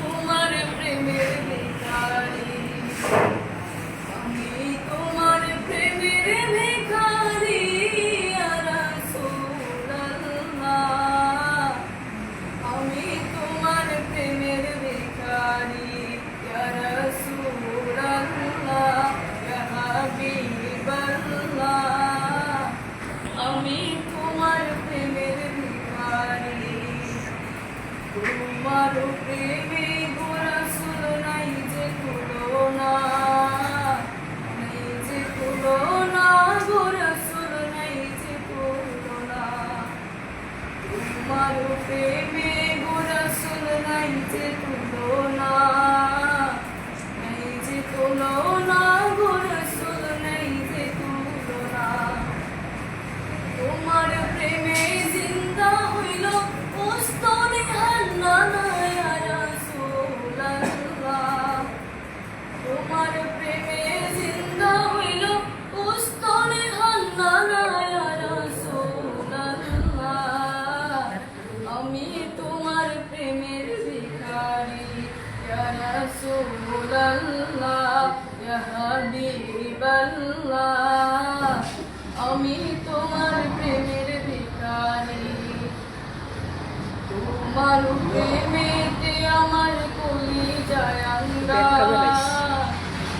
তোমার প্রেমের ভিখারি। আমি তোমার প্রেমের ভিখারি আমি তোমার প্রেমের ভিখারি আমি তোমার প্রেমের ভিখারি, তোমার প্রেমের প্রেমে গোরাসুল নাই যে রাসূলুল্লাহ ইয়া হাবিবাল্লাহ। আমি তোমার প্রেমের ভিখারি। তোমার প্রেমেতে আমার কলি জায়াঙ্গা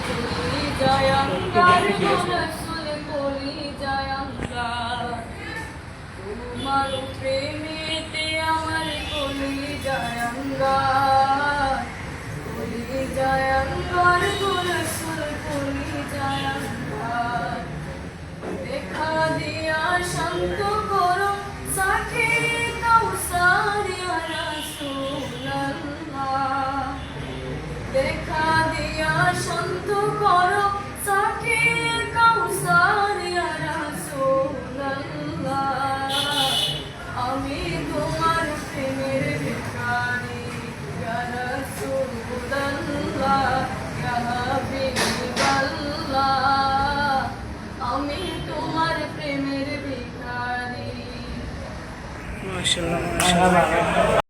কলি জায়াঙ্গার রসুল কলি জায়াঙ্গা তোমার প্রেমেতে আমার কলি জায়াঙ্গা দেখা দিয়া শান্ত করো তোমার প্রেমের ভিখারি মাশাআল্লাহ মাশাআল্লাহ